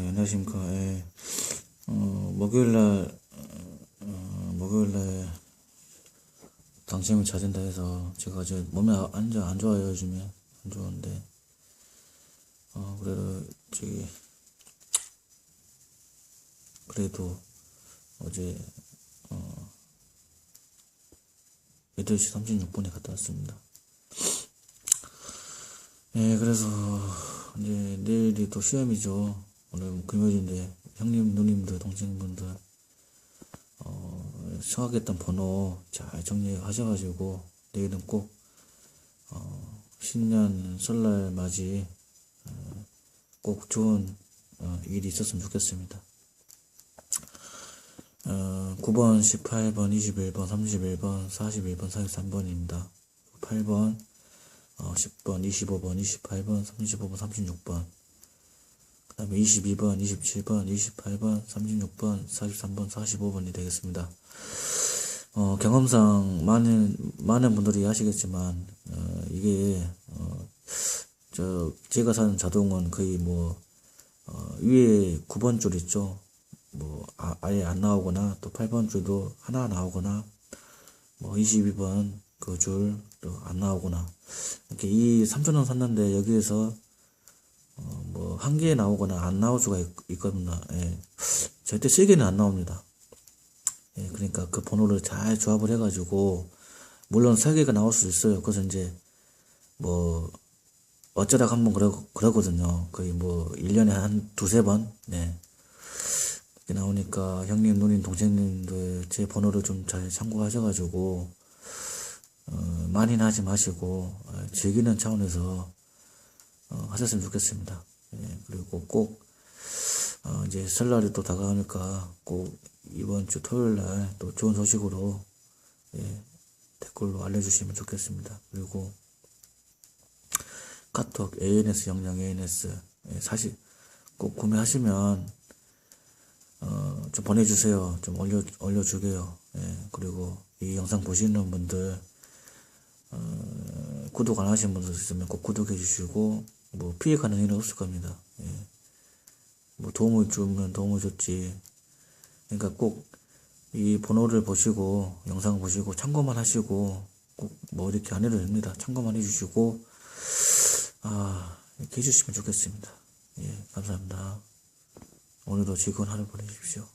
예, 안녕하십니까. 예. 어, 목요일날, 어, 목요일날 당첨을 찾은다 해서 제가 이제 몸이 아- 안, 좋- 안 좋아요, 요즘에. 안 좋은데. 어, 그래도 저기, 그래도 어제, 어, 8시 36분에 갔다 왔습니다. 예, 그래서 이제 내일이 또 시험이죠. 오늘 금요일인데 형님, 누님들, 동생분들 어, 청하겠던 번호 잘 정리하셔가지고 내일은 꼭 어, 신년 설날 맞이 어, 꼭 좋은 어, 일이 있었으면 좋겠습니다. 어, 9번, 18번, 21번, 31번, 41번, 43번입니다. 8번, 어, 10번, 25번, 28번, 35번, 36번. 그 다음에 22번, 27번, 28번, 36번, 43번, 45번이 되겠습니다. 어, 경험상 많은, 많은 분들이 아시겠지만, 어, 이게, 어, 저, 제가 사는 자동은 거의 뭐, 어, 위에 9번 줄 있죠. 뭐, 아, 아예 안 나오거나, 또 8번 줄도 하나 나오거나, 뭐 22번 그 줄도 안 나오거나 이렇게 이 3천원 샀는데 여기에서 한 개 나오거나 안 나올 수가 있, 거든요 예. 절대 세 개는 안 나옵니다. 예, 그러니까 그 번호를 잘 조합을 해가지고 물론 세 개가 나올 수 있어요. 그래서 이제 뭐 어쩌다 한번 그러, 그러거든요. 거의 뭐 1년에 한 두세 번. 네. 이렇게 나오니까 형님, 누님, 동생님들 제 번호를 좀 잘 참고하셔가지고 어, 많이는 하지 마시고 어, 즐기는 차원에서 어, 하셨으면 좋겠습니다. 예, 그리고 꼭 어, 이제 설날이 또 다가오니까 꼭 이번 주 토요일 날 또 좋은 소식으로 예, 댓글로 알려주시면 좋겠습니다. 그리고 카톡 ANS 영양 ANS 예, 사실 꼭 구매하시면 어, 좀 보내주세요. 좀 올려 올려주게요. 예, 그리고 이 영상 보시는 분들 어, 구독 안 하신 분들 있으면 꼭 구독해 주시고 뭐 피해 일은 없을 겁니다. 예. 뭐 도움을 주면 도움을 줬지. 그러니까 꼭 이 번호를 보시고 영상 보시고 참고만 하시고 꼭 뭐 이렇게 안 해도 됩니다. 참고만 해주시고 아 이렇게 해주시면 좋겠습니다. 예 감사합니다. 오늘도 즐거운 하루 보내십시오.